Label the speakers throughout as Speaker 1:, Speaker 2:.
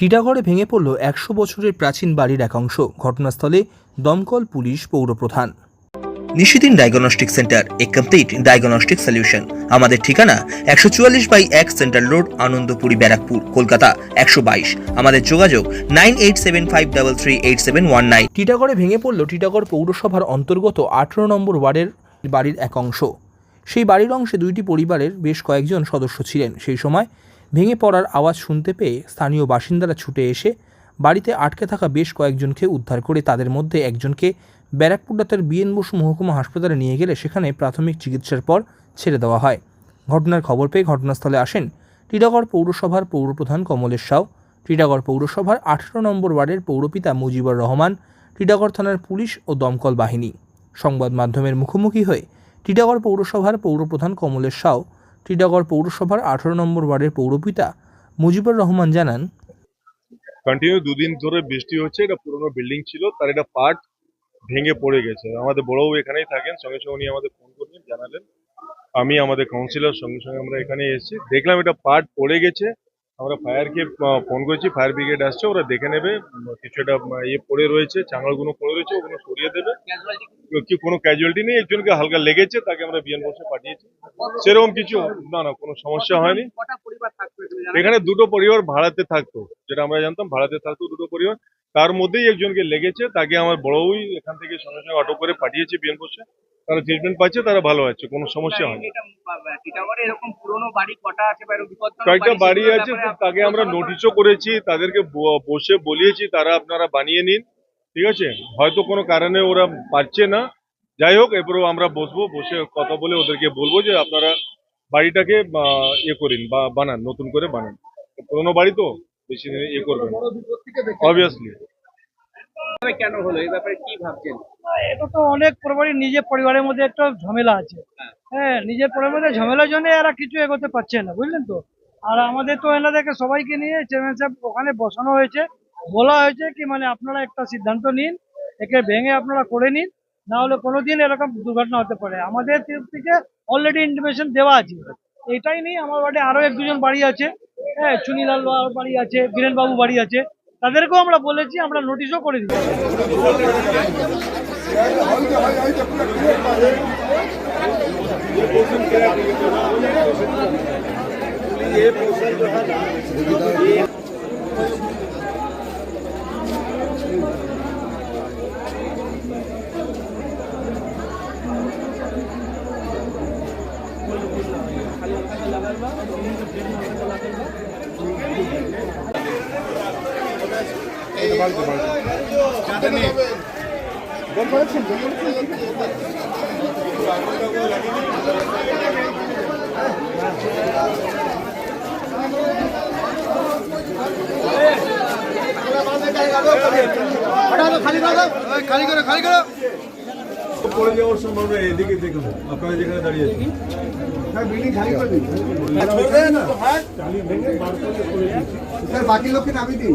Speaker 1: টিটাগড়ে ভেঙে পড়ল একশো বছরের প্রাচীন বাড়ির একাংশ ঘটনাস্থলে দমকল পুলিশ পৌরপ্রধান। নিশিদিন diagnostic centre a complete diagnostic solution আমাদের ঠিকানা একশো চুয়াল্লিশ বাই এক সেন্ট্রাল রোড আনন্দপুরি ব্যারাকপুর কলকাতা একশো বাইশ। আমাদের যোগাযোগ nine eight seven five double three eight seven one nine. টিটাগড়ে ভেঙে পড়ল টিটাগড় পৌরসভার অন্তর্গত আঠেরো নম্বর ওয়ার্ডের বাড়ির এক অংশ। সেই বাড়ির অংশে দুইটি পরিবারের বেশ কয়েকজন সদস্য ছিলেন। সেই সময় ভেঙে পড়ার আওয়াজ শুনতে পেয়ে স্থানীয় বাসিন্দারা ছুটে এসে বাড়িতে আটকে থাকা বেশ কয়েকজনকে উদ্ধার করে তাদের মধ্যে একজনকে ব্যারাকপুর ডাক্তার বিএন বসু মহকুমা হাসপাতালে নিয়ে গেলে সেখানে প্রাথমিক চিকিৎসার পর ছেড়ে দেওয়া হয়। ঘটনার খবর পেয়ে ঘটনাস্থলে আসেন টিটাগড় পৌরসভার পৌরপ্রধান কমলেশ সাউ টিটাগড় পৌরসভার আঠেরো নম্বর ওয়ার্ডের পৌরপিতা মুজিবুর রহমান টিটাগড় থানার পুলিশ ও দমকল বাহিনী। সংবাদ মাধ্যমের মুখোমুখি হয়ে টিটাগড় পৌরসভার পৌরপ্রধান কমলেশ সাউ টিটাগড় পৌরসভার আঠারো নম্বর ওয়ার্ডের পৌরপিতা মুজিবুর রহমান জানান
Speaker 2: কন্টিনিউ দুদিন ধরে বৃষ্টি হচ্ছে, এটা পুরোনো বিল্ডিং ছিল, তার এটা পার্ট ভেঙে পড়ে গেছে। আমাদের বড়বাবু এখানেই থাকেন, সঙ্গে সঙ্গে উনি আমাদের ফোন করলেন জানালেন। আমি আমাদের কাউন্সিলর সঙ্গে সঙ্গে আমরা এখানে এসেছি। দেখলাম এটা পার্ট পড়ে গেছে আমরা ফায়ারকে ফোন করেছি ফায়ার ব্রিগেড আসছে ওরা দেখে নেবে কিছু একটা ইয়ে পড়ে রয়েছে চাঙালগুলো পড়ে রয়েছে ওগুলো সরিয়ে দেবে। কি? কোনো ক্যাজুয়ালিটি নেই একজনকে হালকা লেগেছে তাকে আমরা বিএন বসে পাঠিয়েছি। সেরকম কিছু না না কোনো সমস্যা হয়নি? এখানে দুটো পরিবার ভাড়াতে থাকতো যেটা আমরা জানতাম ভাড়াতে থাকতো দুটো পরিবার। তার মধ্যেই একজনকে লেগেছে তাকে আমার বড়ই এখান থেকে সঙ্গে সঙ্গে অটো করে পাঠিয়েছে বিএনপোসে তারা ট্রিটমেন্ট পাচ্ছে তারা ভালো আছে কোনো সমস্যা
Speaker 3: বিপজ্জনক
Speaker 2: কয়েকটা বাড়ি আছে তাকে আমরা নোটিশও করেছি তাদেরকে বসে বলিয়েছি তারা আপনারা বানিয়ে নিন ঠিক আছে? হয়তো কোনো কারণে ওরা পারছে না। যাই হোক এরপরেও আমরা বসবো বসে কথা বলে ওদেরকে বলব যে আপনারা বাড়িটাকে ইয়ে করিন বা বানান নতুন করে বানান। পুরোনো বাড়ি তো? বেশি দিন ইয়ে করবেন অবভিয়াসলি
Speaker 3: কেন হলো? এই ব্যাপারে কি ভাবছেন?
Speaker 4: এটা তো অনেক পরিবারই নিজের পরিবারের মধ্যে একটা ঝামেলা আছে। হ্যাঁ। নিজের পরিবারের মধ্যে ঝামেলার জন্য এরা কিছু এগোতে পারছে না বুঝলেন তো? আর আমাদের তো এনাদেরকে সবাইকে নিয়ে চেয়ারম্যান সাহেব ওখানে বসানো হয়েছে। বলা হয়েছে কি মানে আপনারা একটা সিদ্ধান্ত নিন একে ভেঙে আপনারা করে নিন না হলে কোনোদিন এরকম দুর্ঘটনা হতে পারে। আমাদের তরফ থেকে অলরেডি ইনফরমেশন দেওয়া আছে। এটাই নেই আমার বাড়ি আরও এক দুজন বাড়ি আছে। হ্যাঁ চুনিলাল বাড়ি আছে, বীরেন বাবু বাড়ি আছে। তাদেরকেও আমরা বলেছি, আমরা নোটিশও করে দিচ্ছি
Speaker 5: পড়ে যাওয়ার সম্ভাবনা এদিকে দেখুন আপনারা যেখানে দাঁড়িয়ে আছেন
Speaker 6: বাকি লোককে নামিয়ে দিন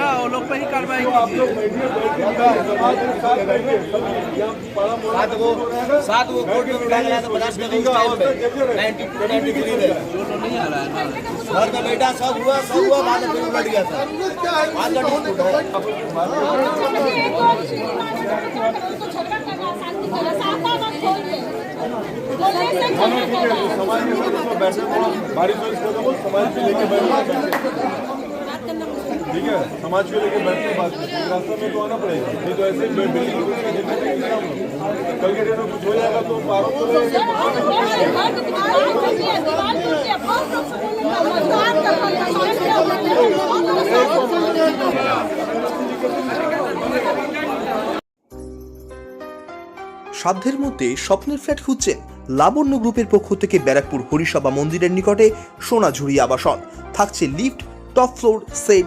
Speaker 6: वो लोग पे ही कार्रवाई
Speaker 7: सात वो सात वो कोर्ट में बिठाया गया था तो पचास नहीं आ रहा है घर में बैठा सब हुआ सब हुआ बाद में बैठ गया था। आज का समाज में
Speaker 5: बैठे बारिश समाज लेके बैठे ठीक है समाज को लेके बैठने बात करते रास्ते में तो आना पड़ेगा नहीं तो ऐसे ही बिल्डिंग का जितना भी इंतजाम हो। कल के दिन में कुछ हो जाएगा तो आरोप तो लगेगा।
Speaker 1: সাধ্যের মধ্যে স্বপ্নের ফ্ল্যাট খুঁজছেন লাবণ্য গ্রুপের পক্ষ থেকে ব্যারাকপুর হরিসভা মন্দিরের নিকটে সোনাঝুরি আবাসন থাকছে লিফট টপ ফ্লোর সেট